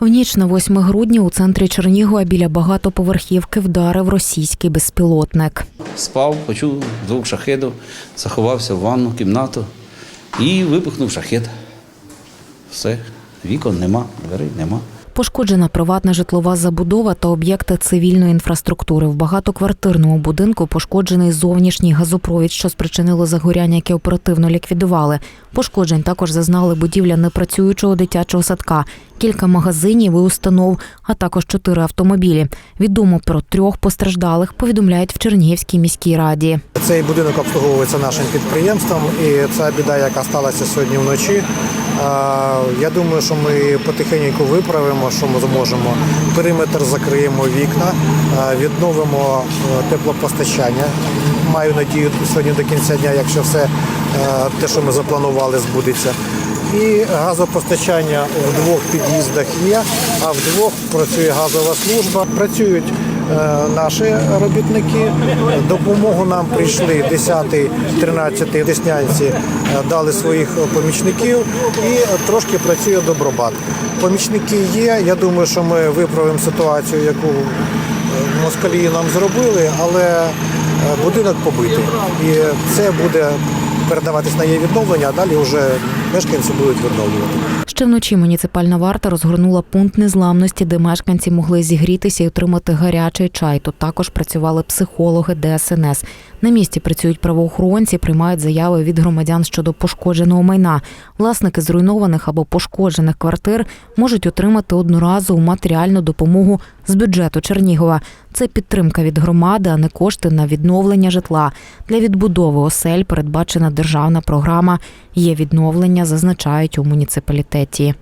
В ніч на 8 грудня у центрі Чернігова біля багатоповерхівки вдарив російський безпілотник. Спав, почув звук шахеду, заховався в ванну кімнату і вибухнув шахет. Все, вікон нема, дверей нема. Пошкоджена приватна житлова забудова та об'єкти цивільної інфраструктури. В багатоквартирному будинку пошкоджений зовнішній газопровід, що спричинило загоряння, яке оперативно ліквідували. Пошкоджень також зазнали будівля непрацюючого дитячого садка, кілька магазинів і установ, а також чотири автомобілі. Відомо про трьох постраждалих повідомляють в Чернігівській міській раді. Цей будинок обслуговується нашим підприємством, і ця біда, яка сталася сьогодні вночі. Я думаю, що ми потихеньку виправимо, що ми зможемо. Периметр закриємо вікна, відновимо е, теплопостачання. Маю надію сьогодні до кінця дня, якщо все е, те, що ми запланували, збудеться. І газопостачання в двох під'їздах є, а в двох працює газова служба. Працюють е, наші робітники. Допомогу нам прийшли 10-13 деснянці, е, дали своїх помічників і трошки працює добробат. Помічники є. Я думаю, що ми виправимо ситуацію, яку е, москалі нам зробили, але будинок побитий. І це буде передаватись на її відновлення, а далі вже мешканці будуть відновлювати. Ще вночі муніципальна варта розгорнула пункт незламності, де мешканці могли зігрітися і отримати гарячий чай. Тут також працювали психологи ДСНС. На місці працюють правоохоронці, приймають заяви від громадян щодо пошкодженого майна. Власники зруйнованих або пошкоджених квартир можуть отримати одноразову матеріальну допомогу з бюджету Чернігова. Це підтримка від громади, а не кошти на відновлення житла. Для відбудови осель передбачена державна програма. Є відновлення, зазначають у муніципалітеті.